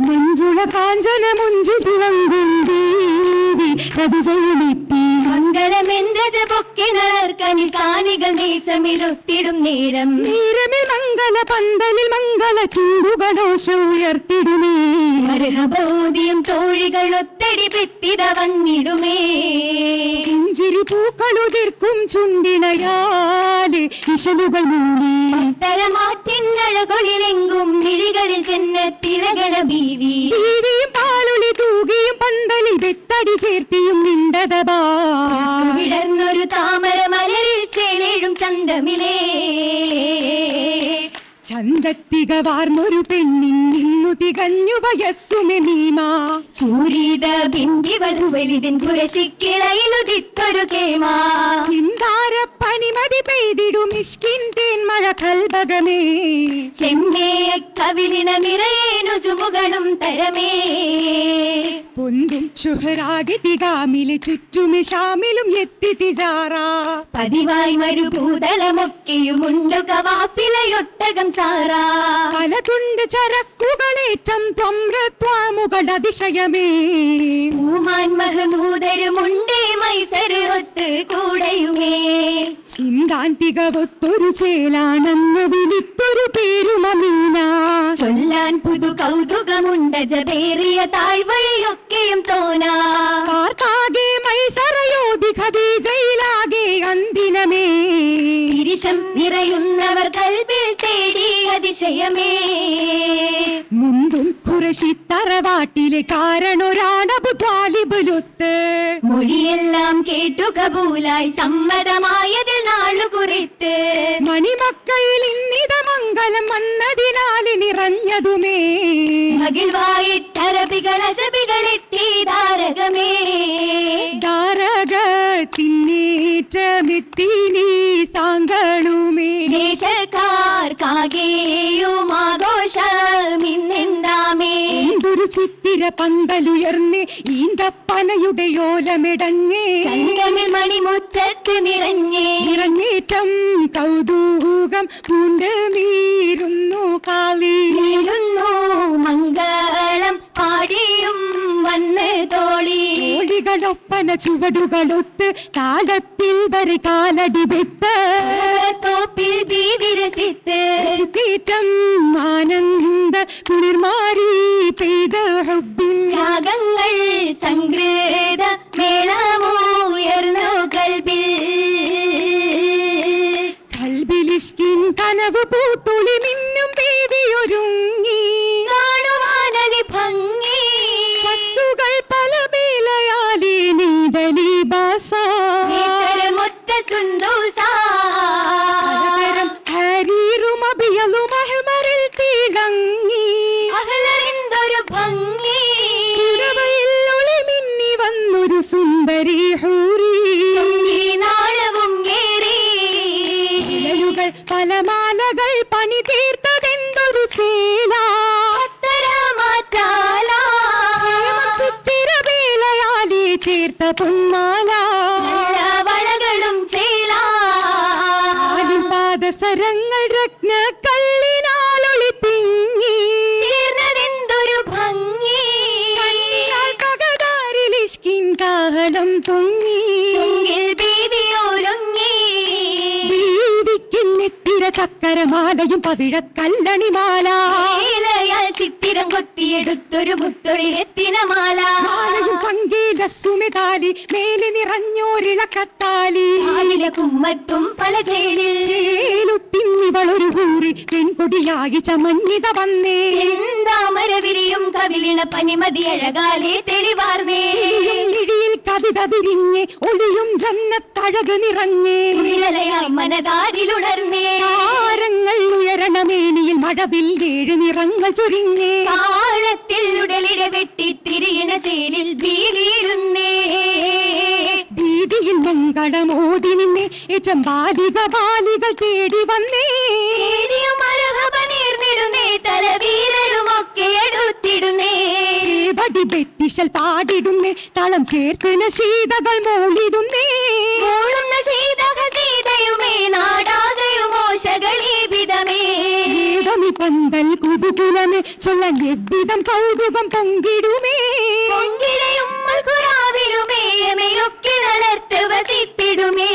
മഞ്ജുള കാഞ്ചന മുഞ്ചി പ്രതിജയമെത്തി. പൊക്കി സാനികൾ നേസമിലൊത്തിടും നേരം. നേരമിൽ മംഗള പന്തലിൽ മംഗള ചിന്തുകളോശ ഉയർത്തിടുമേ. മരഹബോധിയും തോഴികൾ ഒത്തടി പെത്തിട വന്നിടുമേ. ഇഞ്ചിരി പൂക്കളുതിർക്കും ചുണ്ടിണയാലെ ഇശലുകൾ മൂടി. തരമാറ്റിന്നഴകൊളിലെങ്കും മിഴികളിൽ ചെന്നത്തിലകണ ബീവി. ബീവിയും പാലുളി തൂകിയും പന്തലിൽ വെത്തടി ചേർത്തിയും നിണ്ടതബാ വിടർന്നൊരു താമര മലരിൽ ചേലേഴും ചന്തമിലേ. ചന്തത്തിക വാർന്നൊരു പെണ്ണിൻ നിന്നു തികഞ്ഞു വയസ്സുമെ മീമാ ചൂരിത ബിന്ദി വധുവലിതിൻ പുരശിക്കിളയിലുദിത്തൊരു കേമാ. ചിന്താര പനിമതി പെയ്തിടും ഇഷ്കിൻ തേന്മഴ കൽഭകമേ ചെമ്മേ കവിളിന നിറയേനു ചുമുകളും തരമേ. പൊന്തും ശുഹരാകെ തികാമിലെ ചുറ്റുമെ ഷാമിലും എത്തി തിജാറാ. പതിവായി മരുഭൂതലമൊക്കെയുമുണ്ടു കവാഫിലയൊട്ടകം സാറാ. പലതുണ്ട് ചരക്കുകളേറ്റം പൂമാൻ മഹമൂദരുമുണ്ടേ മൈസര് ഒത്ത് കൂടെയുമേ. ചിന്താൻ തികവൊത്തൊരു ചേലാണെന്ന് വിളിപ്പൊരു പേരുമീന ചൊല്ലാൻ പുതു കൗതുകമുണ്ട ജബേറിയ താഴ്വഴിയൊക്കെയും തോന്നാ. കാരണൊരാണബു ത്വാലിബുലൊത്ത് മൊഴിയെല്ലാം കേട്ടു കബൂലായി സമ്മതമായതിൽ നാളു കുറിത്ത്. മണിമക്കയിൽ ഇന്നിത മംഗലം വന്നതിനാൽ നിറഞ്ഞതുമേ മകിழ்വായിട്ടറബികൾ അജബികളെത്തി ധാരകമേ. നീ സാങ്കളുമേ ദേശക്കാർക്കാകേയുമാകോ എന്തൊരു ചിത്തിര പന്തലുയർന്ന് ഈന്തപ്പനയുടെ ഓലമിടഞ്ഞേ. മണിമുറ്റത്ത് നിറഞ്ഞേ. നിറഞ്ഞേറ്റം കൗതൂകം പൂണ്ട് മീരുന്നു കാളി കോഴികളൊപ്പന ചുവടുകളൊത്ത് കാലത്തിൽ വരെ കാലടി വെത്ത് തോപ്പിൽ തീറ്റം ആനന്ദ കുളിർമാരി പെയ്ത ഹുബിൻ രാഗങ്ങൾ സംഗൃത മേളമുയർന്നു ചേർത്ത പൊന്മാല വളകളും പാദസരങ്ങൾ രത്ന കല്ലിനാലൊളി തിങ്ങി ചേർന്നതെന്തൊരു ഭംഗി. കകതാരിലിഷ്കിൻ കാഹളം പൊങ്ങി. ചക്കരമാലയും പവിഴക്കല്ലണിമാല ഏലയാൽ ചിത്തിരം കൊത്തിയെടുത്തൊരു മുത്തൊളിരത്തിന മാല നിറഞ്ഞോരിളക്കത്താലി ആലില കുമ്മത്തും പല ചേലുത്തിന്നിവളൊരു ഹൂറി പെൺകൊടിയായി ചമഞ്ഞിത വന്നേ. എന്താ വിരിയും കവിളിണ പനിമതി അഴകാലേ തെളിവാർന്നേ. ഇടിയിൽ കവിത വിരിഞ്ഞ് ഒളിയും ജന്നത്തഴക് നിറഞ്ഞേ മനതാരിലുണർന്നേ താരങ്ങൾ ഉയരണമേനിയിൽ മഴവിൽ ഏഴ് നിറങ്ങൾ ചൊരിഞ്ഞേ കാലത്തിൽ ഉടലിട വെട്ടി തിരിയണ ചേലിൽ ഭീതിയിരുന്നേ ഭീതിയിൽ മങ്കടമോതി നിന്നെ ബാലിക ബാലികൾ തേടി വന്നേ. തലവീരരുമൊക്കെ എടുത്തിടുന്നേ. പാടി ബെത്തിശൽ പാടിടുന്നേ തളം ചേർക്കുന്ന സീതകൾ മൂളിടുന്നേ മൂളുന്ന സീതക സീതയുമേ നാടാകയുമോ ശകളീവിധമേ ഗീതമി പന്തൽ കുതുകുലമേ ചൊല്ലാൻ എവ്വിധം കൗതുകം പൊങ്കിടുമേ പൊങ്കിടയും കുറാവിലുമേ മെയൊക്കെ വളർത്ത് വസിപ്പിടുമേ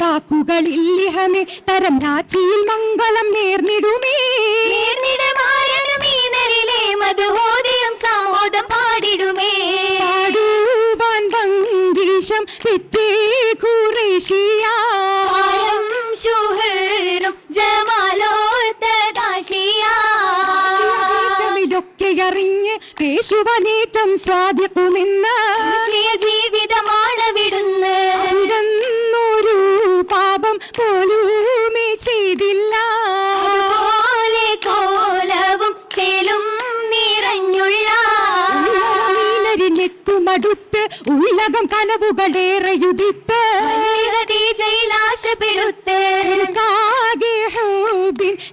വാക്കുകളിൽ തരം രാച്ചിയിൽ മംഗളം നേർന്നിടുമേ വിറ്റേ കുറേശിയ ദേശമിലൊക്കെ അറിഞ്ഞ് പേശുവനേറ്റം മുസ്ലിയ ജീവിതമാണ് വിടുന്ന് ഉള്ളകം കനവുകളേറെയുതിപ്പ്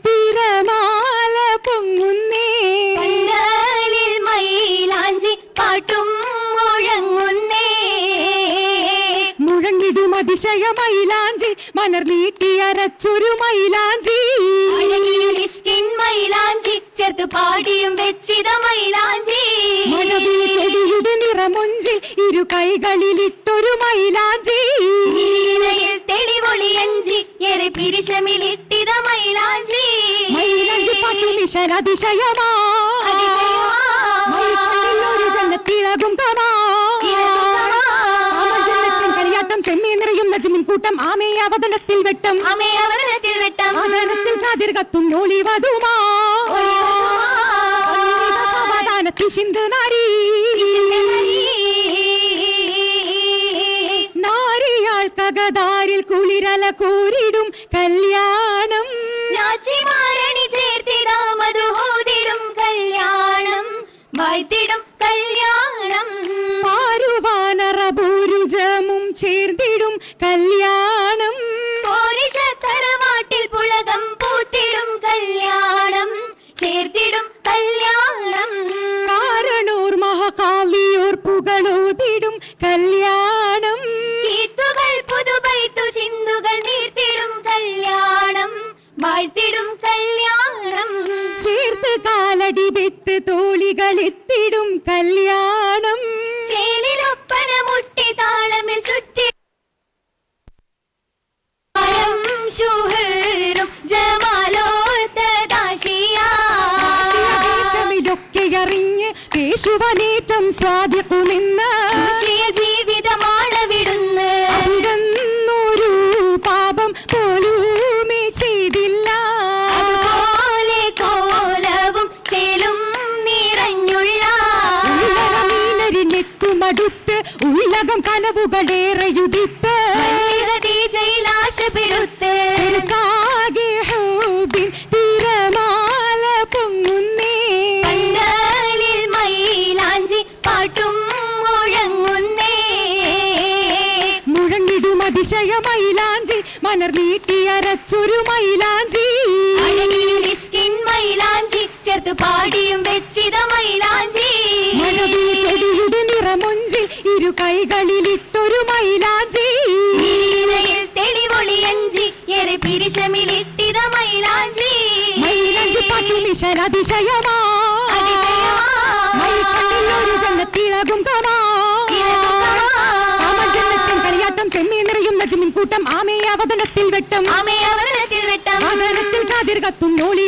തിരമാല പൊങ്ങുന്നേ മയിലാഞ്ചി പാട്ടും മുഴങ്ങുന്നേ. മുഴങ്ങിടും അതിശയ മൈലാഞ്ചി മലർ നീട്ടി അരച്ചൊരു മൈലാഞ്ചി. മൈലാഞ്ചി ചേർത്ത് പാടിയും വെച്ചിത മൈലാഞ്ചി. ചെടിയുടെ നിറമൊഞ്ചി ഇരു കൈകളിലിട്ടൊരു മൈലാഞ്ചി. നീലയിൽ തെളിവൊളിയഞ്ചി എറി പിരിശമിലിട്ടിത മൈലാഞ്ചി. മൈലാഞ്ചി പാട്ടു മിശലതിശയമാ ഒരു ജന്നത്തിളകും കമാ. ജന്നത്തിൻ കളിയാട്ടം ചെമ്മീ നിറയും നജ്മിൻ കൂട്ടം ആമേ അവതനത്തിൽ വെട്ടം. ആമേ അവതനത്തിൽ കാതിർ കത്തും നോളി വധുമാ സമാധാനത്തിൽ സിന്ധു നാരി. നാരിയാൾ കകതാരിൽ കുളിരല കൂരിടും കല്യാണം. ചേർത്തിടാമതുഹോതിടും കല്യാണം. കല്യാണം. ചേർന്നിടും കല്യാണം. പേശുവനേറ്റം സ്വാദിക്കുമെന്ന് ജീവിതമാണ് വിടുന്ന്. അവിടുന്നൊരു പാപം പോലുമേ ചെയ്തില്ല. അതുപോലെ കോലവും ചേലും നിറഞ്ഞുള്ള. നെറ്റുമടുത്ത് ഉള്ളകം കനവുകളേറെ യുതിപ്പ്. ജയിലാശ പെരുത്ത് അതിശയ മൈലാഞ്ചി മണർ നീട്ടിയരച്ചൊരു മൈലാഞ്ചി. മൈലാഞ്ചി ചേർത്ത് പാടിയും വെച്ചിത മൈലാഞ്ചി. മഴവിയുടെ നിറമൊഞ്ചി ഇരു കൈകളിലിട്ടൊരു മൈലാഞ്ചി. തെളിവൊളിയഞ്ചി എറി പിരിശമിലിട്ടിത മൈലാഞ്ചി. മൈലാഞ്ചി പാട്ടു മിശലതിശയമാ. അതിശയമാ. ജന്നത്തിളകും കമാ. നിറയും നജ്മിൻ കൂട്ടം ആമയെ അവതനത്തിൽ വെട്ടം ആമേ അവതനത്തിൽ വെട്ടം അവതനത്തിൽ കാതിർ കത്തും നോളി